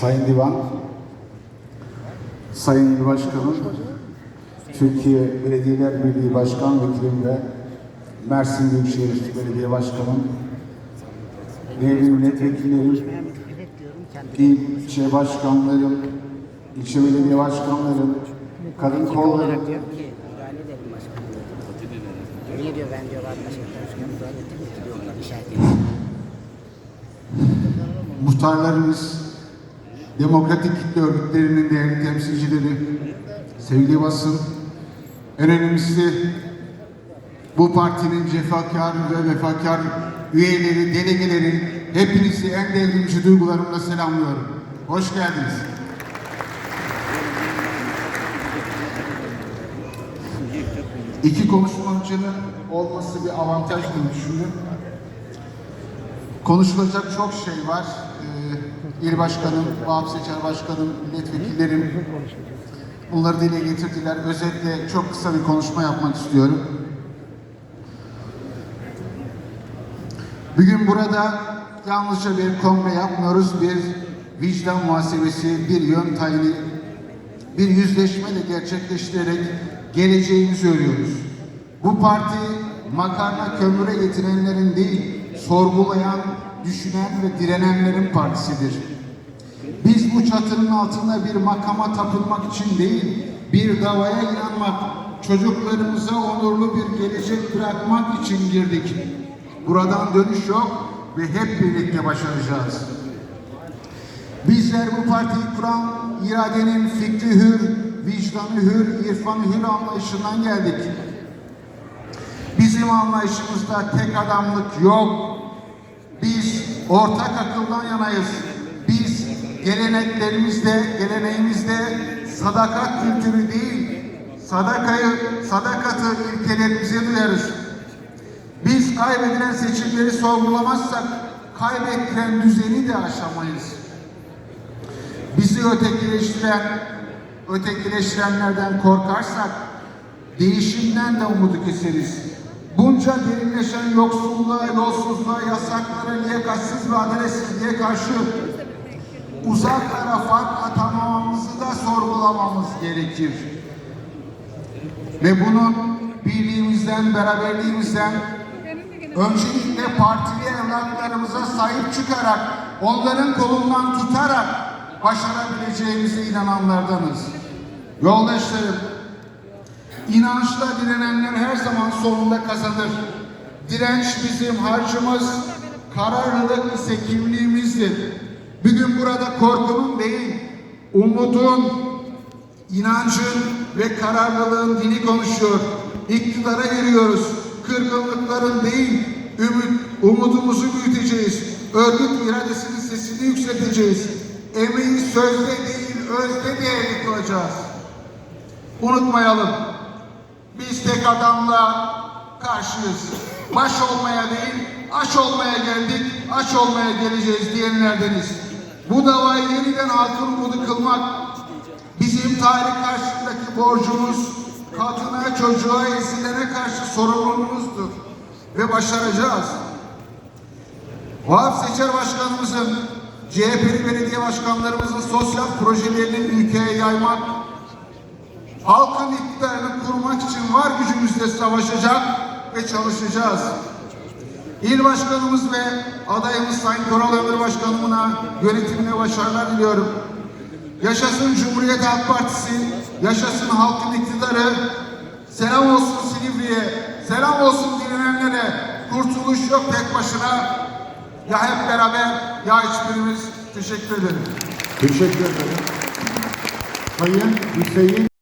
Sayın Divan, Sayın İl Başkanım, Türkiye Belediyeler Birliği Başkan Vekilim ve Mersin Büyükşehir Belediye Başkanım, değerli milletvekillerim, ilçe başkanlarım, ilçe belediye başkanlarım, kadın kolları, muhtarlarımız, demokratik kitle örgütlerinin değerli temsilcileri, sevgili basın, en önemlisi bu partinin cefakar ve vefakar üyeleri, delegeleri, hepinizi en devrimci duygularımla selamlıyorum. Hoş geldiniz. İki konuşmacının olması bir avantaj diye düşündüm. Konuşulacak çok şey var. İl Başkanım, Vahap Seçer Başkanım, milletvekillerim bunları dile getirdiler. Özetle çok kısa bir konuşma yapmak istiyorum. Bugün burada yalnızca bir kongre yapmıyoruz, bir vicdan muhasebesi, bir yön tayini, bir yüzleşme de gerçekleştirerek geleceğimizi örüyoruz. Bu parti makarna kömüre getirenlerin değil, sorgulayan, düşünen ve direnenlerin partisidir. Bu çatının altında bir makama tapılmak için değil, bir davaya inanmak, çocuklarımıza onurlu bir gelecek bırakmak için girdik. Buradan dönüş yok ve hep birlikte başaracağız. Bizler bu partiyi kuran iradenin fikri hür, vicdanı hür, irfanı hür anlayışından geldik. Bizim anlayışımızda tek adamlık yok. Biz ortak akıldan yanayız. Geleneklerimizde, geleneğimizde sadakat kültürü değil, sadakayı, sadakatı ilkelerimize duyarız. Biz kaybedilen seçimleri sorgulamazsak kaybettiren düzeni de aşamayız. Bizi ötekileştiren, ötekileştirenlerden korkarsak değişimden de umudu keseriz. Bunca derinleşen yoksulluğa, yolsuzluğa, yasaklara, liyakatsız ve adaletsizliğe karşı uzaklara fark atamamamızı da sorgulamamız gerekir. Ve bunun birliğimizden, beraberliğimizden öncelikle partili evlatlarımıza sahip çıkarak, onların kolundan tutarak başarabileceğimize inananlardanız. Yoldaşlarım, inançla direnenler her zaman sonunda kazanır. Direnç bizim harcımız, kararlılık ise kimliğimizdir. Bugün burada korkunun değil, umudun, inancın ve kararlılığın dili konuşuyor. İktidara giriyoruz. Kırgınlıkların değil, ümit, umudumuzu büyüteceğiz. Örgüt iradesinin sesini yükselteceğiz. Emeği sözde değil, özde değerli kılacağız. Unutmayalım. Biz tek adamla karşıyız. Baş olmaya değil, aç olmaya geldik, aç olmaya geleceğiz diyenlerdeniz. Bu davayı yeniden halkın umudu kılmak bizim tarih karşısındaki borcumuz, kadına, çocuğa, ezilene karşı sorumluluğumuzdur. Ve başaracağız. Vahap Seçer Başkanımızın, CHP'li belediye başkanlarımızın sosyal projelerini ülkeye yaymak, halkın iktidarını kurmak için var gücümüzle savaşacak ve çalışacağız. İl başkanımız ve adayımız Sayın Koral Ömür Başkanımına yönetimine başarılar diliyorum. Yaşasın Cumhuriyet Halk Partisi, yaşasın halkın iktidarı. Selam olsun Silivri'ye, selam olsun direnenlere. Kurtuluş yok tek başına. Ya hep beraber ya hiçbirimiz. Teşekkür ederim. Teşekkür ederim. Sayın Hüseyin